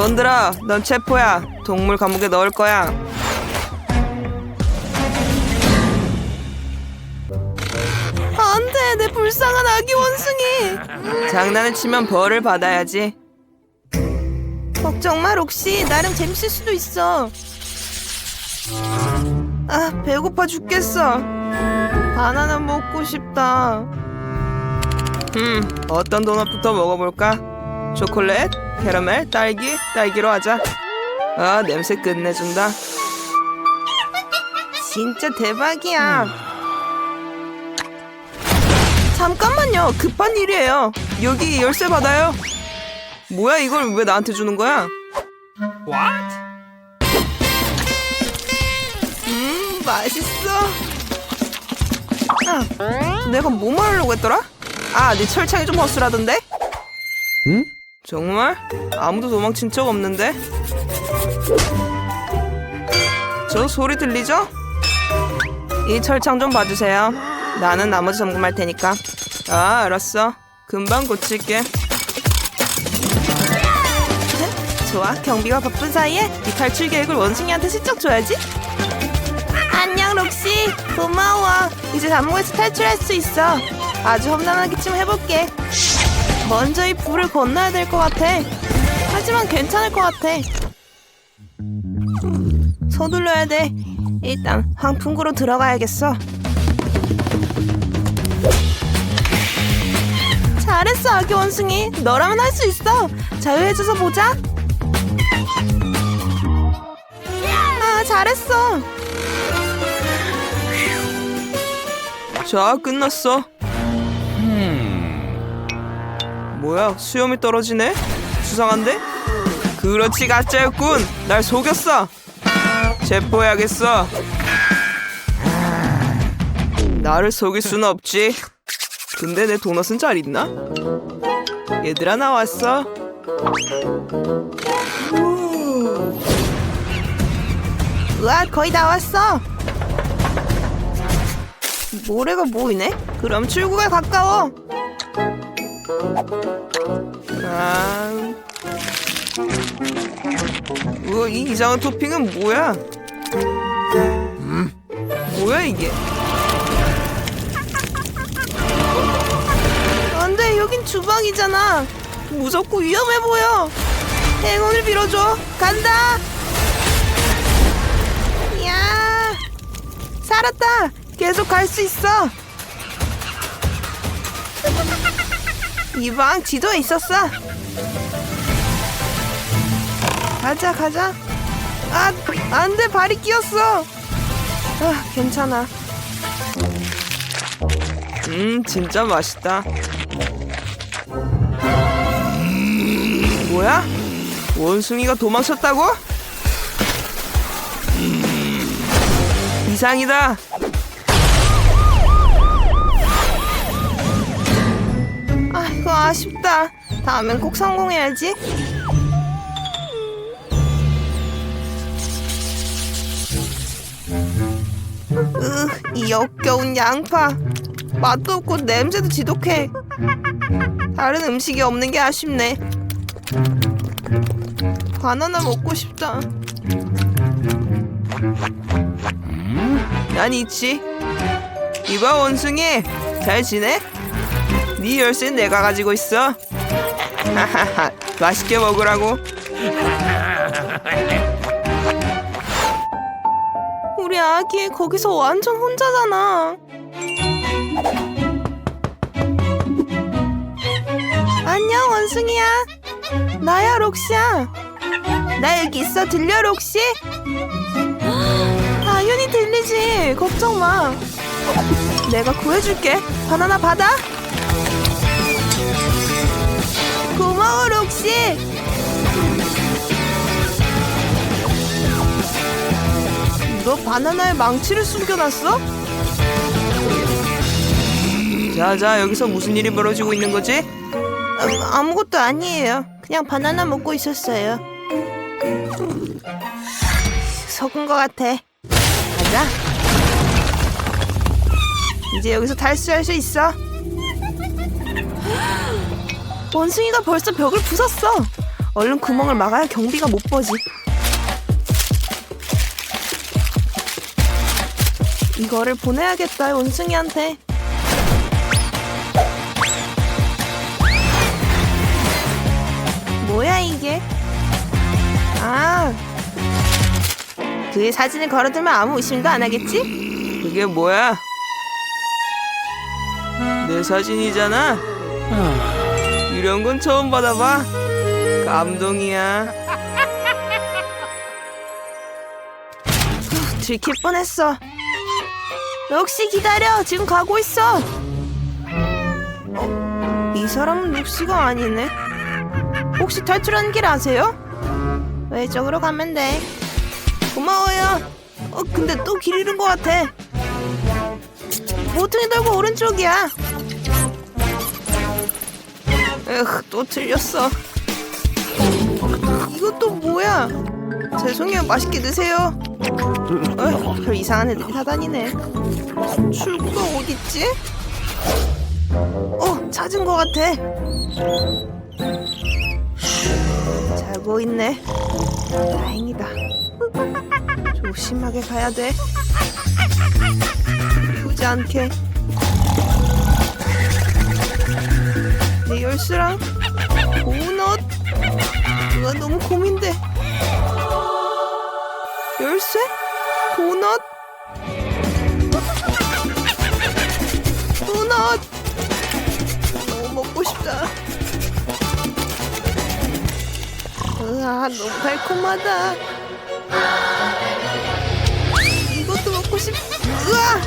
손들어. 넌 체포야. 동물 감옥에 넣을 거야. 안돼 내 불쌍한 아기 원숭이 장난을 치면 벌을 받아야지. 걱정 마 록시 나름 재밌을 수도 있어 아, 배고파 죽겠어. 바나나 먹고 싶다. 음, 어떤 도넛부터 먹어볼까? 초콜릿, 캐러멜, 딸기, 딸기로 하자. 아, 냄새 끝내준다. 진짜 대박이야. 잠깐만요. 급한 일이에요. 여기 열쇠 받아요. 뭐야, 이걸 왜 나한테 주는 거야? 음, 맛있어. 아, 내가 뭐 말하려고 했더라? 아, 네 철창이 좀 허술하던데? 응? 정말? 아무도 도망친 적 없는데? 저 소리 들리죠? 이 철창 좀 봐주세요. 나는 나머지 점검할 테니까. 아, 알았어. 금방 고칠게. 좋아, 경비가 바쁜 사이에 이 탈출 계획을 원숭이한테 슬쩍 줘야지. 안녕 록시 고마워 이제 감옥에서 탈출할 수 있어 아주 험난하게 좀 해볼게 먼저 이 불을 건너야 될 것 같아. 하지만 괜찮을 것 같아. 서둘러야 돼. 일단 황풍구로 들어가야겠어. 잘했어 아기 원숭이. 너라면 할 수 있어. 자유해져서 보자. 아 잘했어. 자, 끝났어. 뭐야, 수염이 떨어지네? 수상한데? 그렇지, 가짜였군. 날 속였어. 체포해야겠어. 나를 속일 수는 없지. 근데 내 도넛은 잘 있나? 얘들아, 나 왔어. 우와, 거의 다 왔어. 모래가 보이네? 그럼 출구가 가까워. 아... 우와, 이 이상한 토핑은 뭐야? 음, 뭐야 이게? 안돼, 여긴 주방이잖아. 무섭고 위험해 보여. 행운을 빌어줘. 간다. 야, 살았다. 계속 갈 수 있어. 이 방 지도에 있었어. 가자, 가자. 아, 안 돼, 발이 끼었어. 아, 괜찮아. 음, 진짜 맛있다. 뭐야? 원숭이가 도망쳤다고? 이상이다. 아, 이거 아쉽다. 다음엔 꼭 성공해야지. 으, 이 역겨운 양파. 맛도 없고 냄새도 지독해. 다른 음식이 없는 게 아쉽네. 바나나 먹고 싶다. 난 있지. 이봐 원숭이, 잘 지내? 네 열쇠는 내가 가지고 있어. 하하하, 맛있게 먹으라고. 우리 아기 거기서 완전 혼자잖아. 안녕 원숭이야. 나야 록시야. 나 여기 있어 들려 록시? 당연히 들리지. 걱정 마. 내가 구해줄게. 바나나 받아. 고마워 록시. 너 바나나에 망치를 숨겨놨어? 자자 여기서 무슨 일이 벌어지고 있는 거지? 아, 아무것도 아니에요. 그냥 바나나 먹고 있었어요. 속은 것 같아. 가자. 이제 여기서 탈수할 수 있어. 원숭이가 벌써 벽을 부쉈어. 얼른 구멍을 막아야 경비가 못 보지. 이거를 보내야겠다 원숭이한테. 뭐야 이게? 아, 그의 사진을 걸어두면 아무 의심도 안 하겠지? 그게 뭐야? 내 사진이잖아. 이런 건 처음 받아봐. 감동이야. 후, 들킬 뻔했어. 록시 기다려. 지금 가고 있어. 어, 이 사람은 록시가 아니네. 혹시 탈출하는 길 아세요? 왼쪽으로 가면 돼. 고마워요. 어, 근데 또 길 잃은 것 같아. 모퉁이 돌고 오른쪽이야. 에휴, 또 틀렸어. 이것도 뭐야? 죄송해요, 맛있게 드세요. 어, 별 이상한 애들이 다 다니네. 출구가 어딨지? 어, 찾은 것 같아. 자고 있네. 다행이다. 조심하게 가야 돼. 보지 않게. 내 열쇠랑 옷. 이거 너무 고민돼. 열쇠? 도넛? 도넛! 너무 먹고 싶다. 으아, 너무 달콤하다. 이것도 먹고 싶. 으아!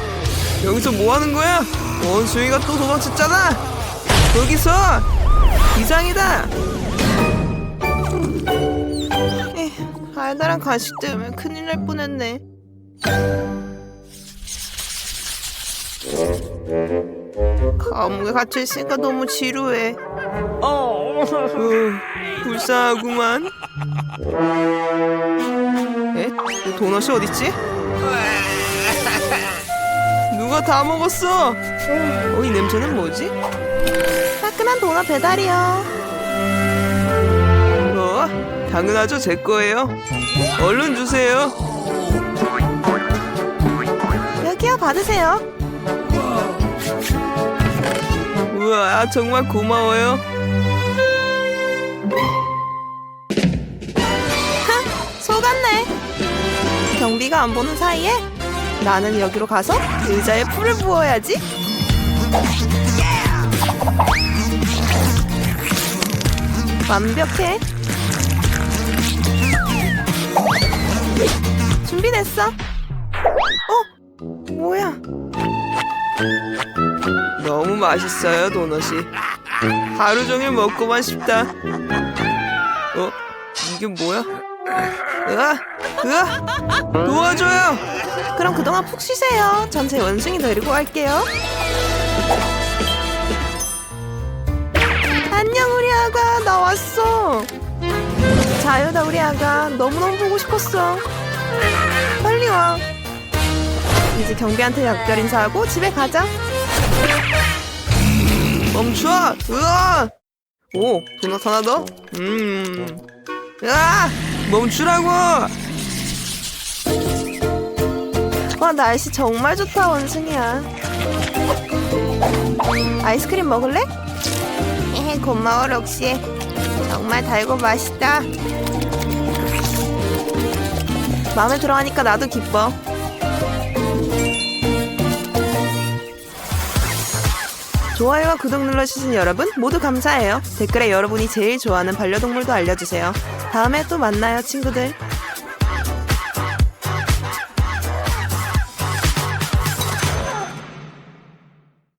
여기서 뭐 하는 거야? 원숭이가 또 도망쳤잖아. 여기서 이상이다. 에휴, 달달한 간식 때문에 큰일 날 뻔했네. 감옥에 갇혀 있으니까 너무 지루해. 어, 불쌍하구만. 에? 이 도넛이 어딨지? 누가 다 먹었어? 어, 이 냄새는 뭐지? 따끈한 도넛 배달이요. 어, 당연하죠, 제 거예요. 얼른 주세요. 여기요, 받으세요. 우와, 정말 고마워요. 속았네. 경비가 안 보는 사이에 나는 여기로 가서 의자에 풀을 부어야지. 완벽해. 준비됐어. 어? 뭐야? 너무 맛있어요, 도넛이. 하루 종일 먹고만 싶다. 어? 이게 뭐야? 으아! 으아! 도와줘요! 그럼 그동안 푹 쉬세요. 전체 원숭이 데리고 갈게요. 왔어. 자유다 우리 아가 너무너무 보고 싶었어. 빨리 와. 이제 경비한테 약별 인사하고 집에 가자. 멈춰! 으아! 오, 도넛 하나 더? 음. 으아! 멈추라고! 와, 날씨 정말 좋다, 원숭이야. 아이스크림 먹을래? 에헤, 고마워, 록시. 정말 달고 맛있다. 마음에 들어하니까 나도 기뻐. 좋아요와 구독 눌러주신 여러분 모두 감사해요. 댓글에 여러분이 제일 좋아하는 반려동물도 알려주세요. 다음에 또 만나요, 친구들.